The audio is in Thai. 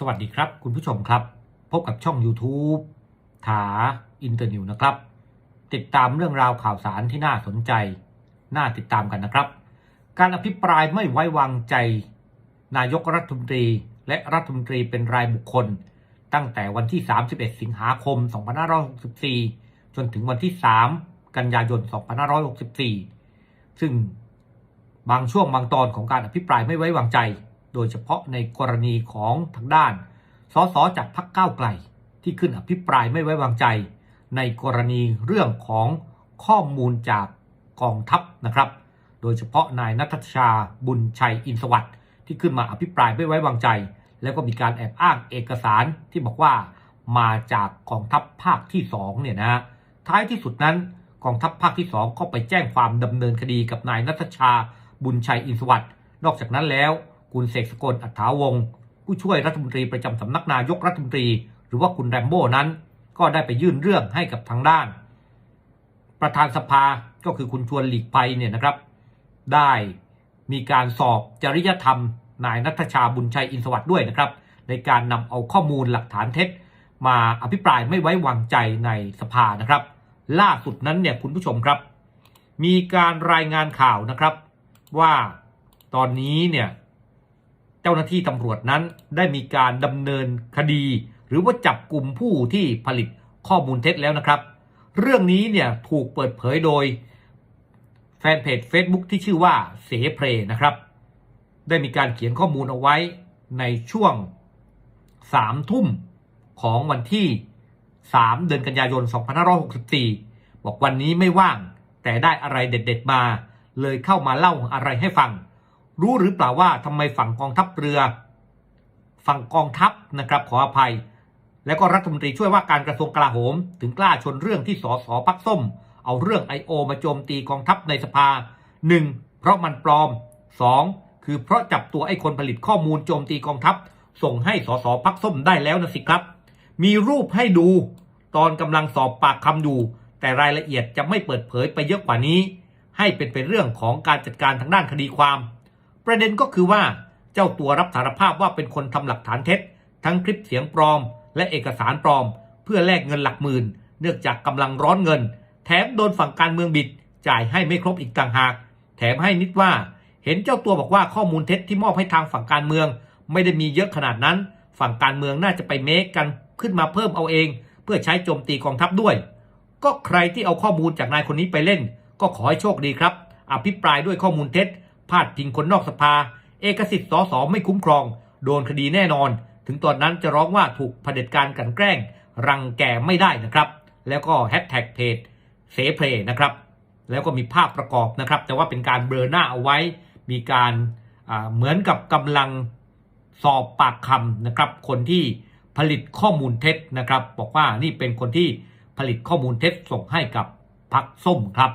สวัสดีครับคุณผู้ชมครับ พบกับช่อง YouTube ถาอินเตอร์นิวนะครับ ติดตามเรื่องราวข่าวสารที่น่าสนใจ น่าติดตามกันนะครับ การอภิปรายไม่ไว้วางใจ นายกรัฐมนตรีและรัฐมนตรีเป็นรายบุคคล ตั้งแต่วันที่ 31 สิงหาคม 2564 จนถึงวันที่ 3 กันยายน 2564 ซึ่งบางช่วงบางตอนของการอภิปรายไม่ไว้วางใจ โดยเฉพาะในกรณีของทางด้านสสจากพรรคก้าวไกล ที่ขึ้นอภิปรายไม่ไว้วางใจ ในกรณีเรื่องของข้อมูลจากกองทัพนะครับ โดยเฉพาะนายนัทชาบุญชัยอินสวัสด์ที่ขึ้นมาอภิปรายไม่ไว้วางใจ แล้วก็มีการแอบอ้างเอกสารที่บอกว่ามาจากกองทัพภาคที่2เนี่ยนะท้ายที่สุดนั้นกองทัพภาคที่ 2 ก็ไปแจ้งความดำเนินคดีกับนายนัทชาบุญชัยอินสวัสด์นอกจากนั้นแล้ว คุณเสกสกลอัฏฐาวงศ์ผู้ช่วยรัฐมนตรีประจำสำนักนายกรัฐมนตรี หรือว่าคุณแรมโบ้นั้น ก็ได้ไปยื่นเรื่องให้กับทางด้าน ประธานสภาก็คือคุณชวนหลีกภัยเนี่ยนะครับ ได้มีการสอบจริยธรรม นายนัทชาบุญชัยอินสวัสด์ด้วยนะครับ ในการนำเอาข้อมูลหลักฐานเท็จ มาอภิปรายไม่ไว้วางใจในสภานะครับ ล่าสุดนั้นเนี่ยคุณผู้ชมครับ มีการรายงานข่าวนะครับว่าตอนนี้เนี่ย จ้าหน้าที่ตำรวจนั้นได้มีการดำเนินคดี หรือว่าจับกลุ่มผู้ที่ผลิตข้อมูลเท็จแล้วนะครับ เรื่องนี้เนี่ยถูกเปิดเผยโดยแฟนเพจ Facebook ที่ชื่อว่าเสเพลนะครับ ได้มีการเขียนข้อมูลเอาไว้ในช่วง3ทุ่มของวันที่ 3 เดือนกันยายน 2564 บอกวันนี้ไม่ว่างแต่ได้อะไรเด็ด ๆ มา เลยเข้ามาเล่าอะไรให้ฟัง รู้หรือเปล่าว่าทำไมฝั่งกองทัพเรือ ฝั่งกองทัพนะครับขออภัย แล้วก็รัฐมนตรีช่วยว่าการกระทรวงกลาโหม ถึงกล้าชนเรื่องที่สสพักส้ม เอาเรื่อง I.O. มาโจมตีกองทัพในสภา 1. เพราะมันปลอม 2. คือเพราะจับตัวไอ้คนผลิตข้อมูลโจมตีกองทัพ ส่งให้สสพักส้มได้แล้วนะสิครับ มีรูปให้ดูตอนกำลังสอบปากคำอยู่ แต่รายละเอียดจะไม่เปิดเผยไปเยอะกว่านี้ ให้เป็นเป็นเรื่องของการจัดการทางด้านคดีความ ประเด็นก็คือว่าเจ้าตัวรับสารภาพว่าเป็นคนทำหลักฐานเท็จ ทั้งคลิปเสียงปลอม และเอกสารปลอม เพื่อแลกเงินหลักหมื่น เนื่องจากกำลังร้อนเงิน แถมโดนฝั่งการเมืองบิด จ่ายให้ไม่ครบอีกต่างหาก แถมให้นิดว่า เห็นเจ้าตัวบอกว่าข้อมูลเท็จที่มอบให้ทางฝั่งการเมือง ไม่ได้มีเยอะขนาดนั้น ฝั่งการเมืองน่าจะไปเมคกันขึ้นมาเพิ่มเอาเอง เพื่อใช้โจมตีกองทัพด้วย ก็ใครที่เอาข้อมูลจากนายคนนี้ไปเล่น ก็ขอให้โชคดีครับ อภิปรายด้วยข้อมูลเท็จ พาดพิงคนนอกสภา เอกสิทธิ์สสไม่คุ้มครอง โดนคดีแน่นอน ถึงตอนนั้นจะร้องว่าถูกเผด็จการกันแกล้ง รังแกไม่ได้นะครับ แล้วก็แฮชแท็กเพจเสเพลนะครับ แล้วก็มีภาพประกอบนะครับ แต่ว่าเป็นการเบลอหน้าเอาไว้ มีการเหมือนกับกำลังสอบปากคำนะครับ คนที่ผลิตข้อมูลเท็จนะครับ บอกว่านี่เป็นคนที่ผลิตข้อมูลเท็จส่งให้กับพรรคส้มครับ